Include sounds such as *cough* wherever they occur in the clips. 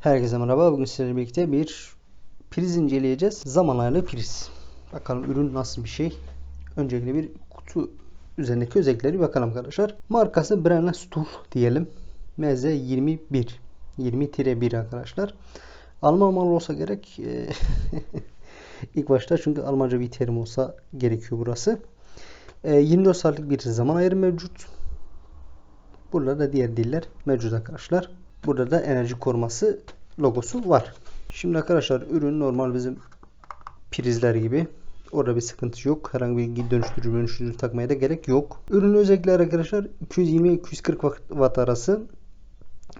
Herkese merhaba. Bugün sizlerle birlikte bir priz inceleyeceğiz. Zaman ayarlı priz. Bakalım ürün nasıl bir şey. Öncelikle bir kutu üzerindeki özellikleri bakalım arkadaşlar. Markası Brenna Stuhl diyelim. MZ21. 20-1 arkadaşlar. Alman malı olsa gerek. Eee, *laughs* İlk başta çünkü Almanca bir terim olsa gerekiyor burası. Eee, 24 saatlik bir zaman ayarı mevcut. Burada da diğer diller mevcut arkadaşlar. Burada da enerji koruması logosu var. Şimdi arkadaşlar ürün normal bizim prizler gibi. Orada bir sıkıntı yok. Herhangi bir dönüştürücü dönüştürücü takmaya da gerek yok. Ürün özellikleri arkadaşlar 220-240 watt arası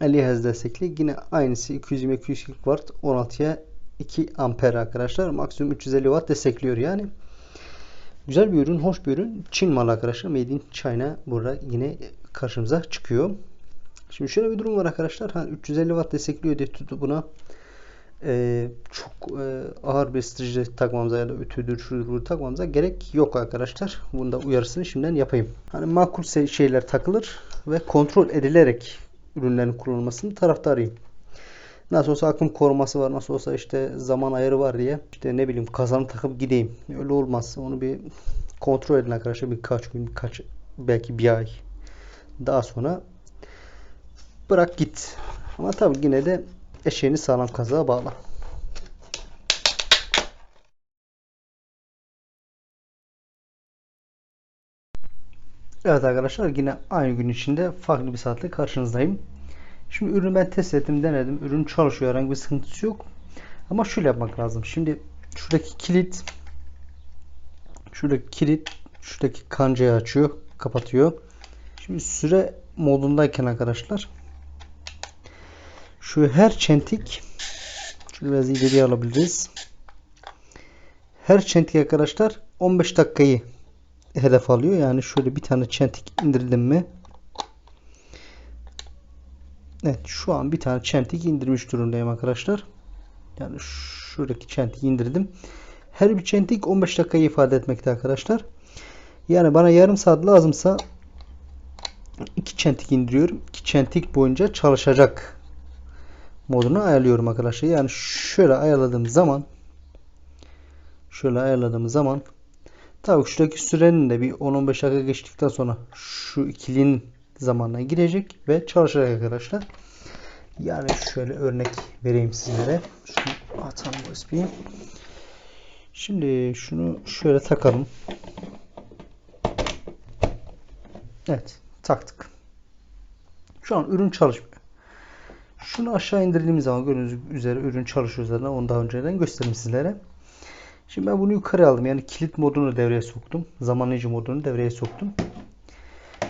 50 Hz destekli. Yine aynısı 220-240 watt 16'ya 2 amper arkadaşlar. Maksimum 350 watt destekliyor yani. Güzel bir ürün, hoş bir ürün. Çin malı arkadaşlar. Made in China burada yine karşımıza çıkıyor. Şimdi şöyle bir durum var arkadaşlar. Ha, 350 watt destekliyor diye tutup buna e, çok e, ağır bir strateji takmamıza ya da ötüdür şudur takmamıza gerek yok arkadaşlar. Bunda uyarısını şimdiden yapayım. Hani makul şeyler takılır ve kontrol edilerek ürünlerin kullanılmasını taraftarıyım. Nasıl olsa akım koruması var. Nasıl olsa işte zaman ayarı var diye. işte ne bileyim kazanı takıp gideyim. Öyle olmaz. Onu bir kontrol edin arkadaşlar. Birkaç gün, birkaç belki bir ay. Daha sonra bırak git. Ama tabii yine de eşeğini sağlam kazığa bağla. Evet arkadaşlar yine aynı gün içinde farklı bir saatte karşınızdayım. Şimdi ürünü ben test ettim, denedim. Ürün çalışıyor. Herhangi bir sıkıntısı yok. Ama şöyle yapmak lazım. Şimdi şuradaki kilit şuradaki kilit şuradaki kancayı açıyor, kapatıyor. Şimdi süre modundayken arkadaşlar şu her çentik şöyle biraz ileriye alabiliriz. Her çentik arkadaşlar 15 dakikayı hedef alıyor. Yani şöyle bir tane çentik indirdim mi Evet şu an bir tane çentik indirmiş durumdayım arkadaşlar. Yani şuradaki çentik indirdim. Her bir çentik 15 dakikayı ifade etmekte arkadaşlar. Yani bana yarım saat lazımsa iki çentik indiriyorum. İki çentik boyunca çalışacak modunu ayarlıyorum arkadaşlar. Yani şöyle ayarladığım zaman şöyle ayarladığım zaman tabii şuradaki sürenin de bir 10-15 dakika geçtikten sonra şu ikilinin zamanına girecek ve çalışacak arkadaşlar. Yani şöyle örnek vereyim sizlere. Şunu atalım USB'yi. Şimdi şunu şöyle takalım. Evet, taktık. Şu an ürün çalışmıyor. Şunu aşağı indirdiğimiz zaman gördüğünüz üzere ürün çalışıyor zaten. Onu daha önceden gösterdim sizlere. Şimdi ben bunu yukarı aldım. Yani kilit modunu devreye soktum. Zamanlayıcı modunu devreye soktum.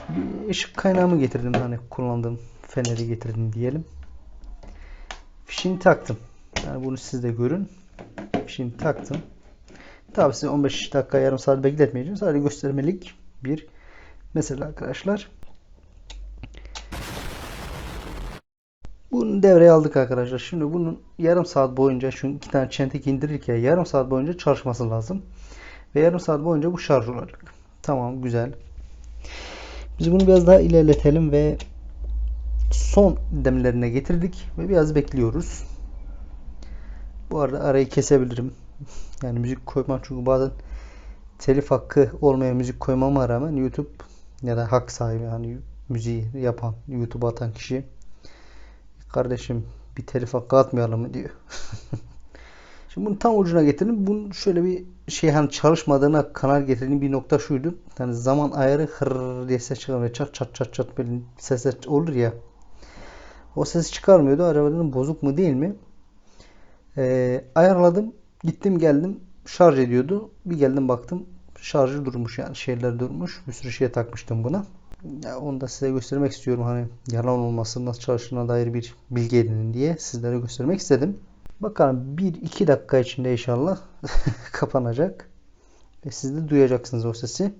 Bir ışık kaynağımı getirdim. Hani kullandığım feneri getirdim diyelim. Fişini taktım. Yani bunu siz de görün. Fişini taktım. Tabi size 15 dakika yarım saat bekletmeyeceğim. Sadece göstermelik bir mesele arkadaşlar. Bunu devreye aldık arkadaşlar. Şimdi bunun yarım saat boyunca şu iki tane çentik indirirken yarım saat boyunca çalışması lazım. Ve yarım saat boyunca bu şarj olacak. Tamam güzel. Biz bunu biraz daha ilerletelim ve son demlerine getirdik ve biraz bekliyoruz. Bu arada arayı kesebilirim. Yani müzik koymam çünkü bazen telif hakkı olmayan müzik koymama rağmen YouTube ya da hak sahibi yani müziği yapan YouTube'a atan kişi kardeşim bir telif hakkı atmayalım mı diyor. *laughs* Şimdi bunu tam ucuna getirdim. Bunun şöyle bir şey hani çalışmadığına kanal getirdiğim bir nokta şuydu. Yani zaman ayarı hır diye ses çıkarmıyor. Çat çat çat çat böyle sesler olur ya. O ses çıkarmıyordu. Acaba dedim bozuk mu değil mi? Ee, ayarladım. Gittim geldim. Şarj ediyordu. Bir geldim baktım. Şarjı durmuş yani. Şeyler durmuş. Bir sürü şeye takmıştım buna. Ya onu da size göstermek istiyorum. Hani yalan olmasın nasıl çalıştığına dair bir bilgi edinin diye sizlere göstermek istedim. Bakalım 1-2 dakika içinde inşallah *laughs* kapanacak. Ve siz de duyacaksınız o sesi.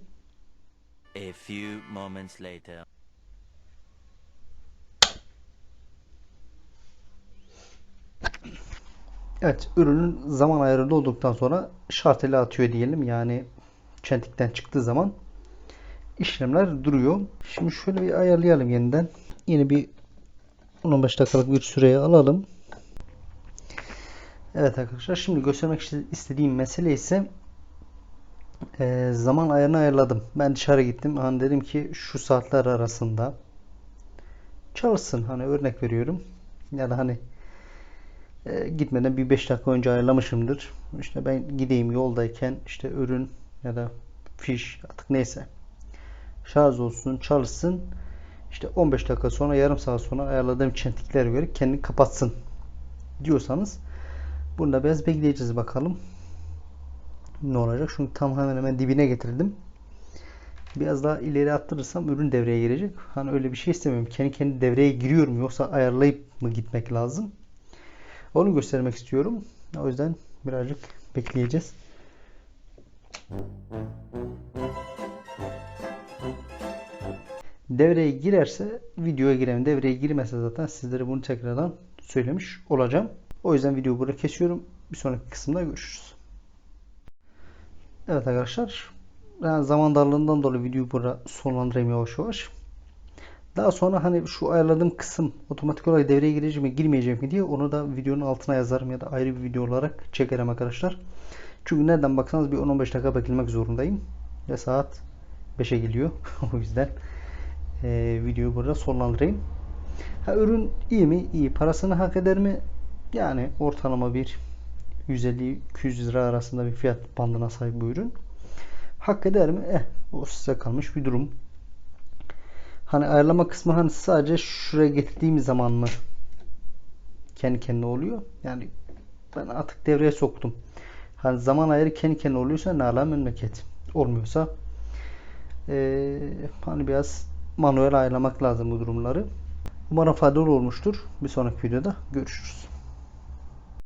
A few moments later. Evet, ürünün zaman ayarı olduktan sonra şarteli atıyor diyelim. Yani çentikten çıktığı zaman işlemler duruyor. Şimdi şöyle bir ayarlayalım yeniden. Yine bir 15 dakikalık bir süreye alalım. Evet arkadaşlar şimdi göstermek iste- istediğim mesele ise e, zaman ayarını ayarladım. Ben dışarı gittim. Hani dedim ki şu saatler arasında çalışsın. Hani örnek veriyorum. Ya da hani e, gitmeden bir 5 dakika önce ayarlamışımdır. İşte ben gideyim yoldayken işte ürün ya da fiş artık neyse şarj olsun çalışsın. İşte 15 dakika sonra yarım saat sonra ayarladığım çentiklere göre kendini kapatsın diyorsanız bunu da biraz bekleyeceğiz bakalım. Ne olacak? Çünkü tam hemen hemen dibine getirdim. Biraz daha ileri attırırsam ürün devreye girecek. Hani öyle bir şey istemiyorum. Kendi kendi devreye giriyor mu yoksa ayarlayıp mı gitmek lazım? Onu göstermek istiyorum. O yüzden birazcık bekleyeceğiz. Devreye girerse videoya girelim. Devreye girmese zaten sizlere bunu tekrardan söylemiş olacağım. O yüzden videoyu burada kesiyorum. Bir sonraki kısımda görüşürüz. Evet arkadaşlar. Ben zaman darlığından dolayı videoyu burada sonlandırayım yavaş yavaş. Daha sonra hani şu ayarladığım kısım otomatik olarak devreye girecek mi girmeyecek mi diye onu da videonun altına yazarım ya da ayrı bir video olarak çekerim arkadaşlar. Çünkü nereden baksanız bir 10-15 dakika beklemek zorundayım. Ve saat 5'e geliyor. *laughs* o yüzden e, videoyu burada sonlandırayım. Ha, ürün iyi mi? İyi. Parasını hak eder mi? Yani ortalama bir 150-200 lira arasında bir fiyat bandına sahip bu ürün. Hak eder mi? Eh, o size kalmış bir durum. Hani ayarlama kısmı hani sadece şuraya getirdiğim zaman mı kendi kendine oluyor? Yani ben artık devreye soktum. Hani zaman ayarı kendi kendine oluyorsa ne ala memleket. Olmuyorsa ee, hani biraz manuel ayarlamak lazım bu durumları. Umarım faydalı olmuştur. Bir sonraki videoda görüşürüz.